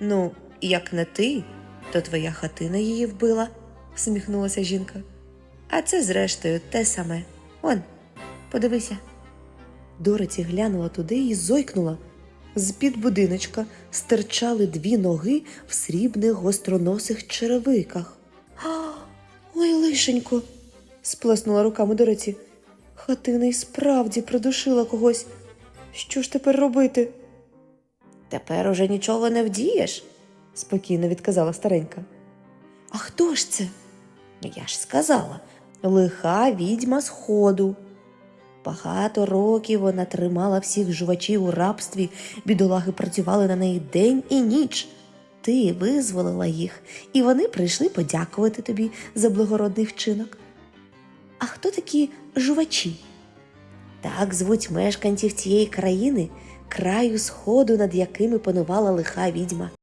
Ну, як не ти, то твоя хатина її вбила, всміхнулася жінка. А це, зрештою, те саме. Он, подивися. Дороті глянула туди і зойкнула. З-під будиночка стирчали дві ноги в срібних гостроносих черевиках. Ой, лишенько, сплеснула руками Дороті. Хатина й справді придушила когось. Що ж тепер робити? Тепер уже нічого не вдієш, спокійно відказала старенька. А хто ж це? Я ж сказала, лиха відьма сходу. Багато років вона тримала всіх жувачів у рабстві, бідолаги працювали на неї день і ніч. Ти визволила їх, і вони прийшли подякувати тобі за благородний вчинок. А хто такі жувачі? Так звуть мешканців цієї країни, краю сходу, над якими панувала лиха відьма.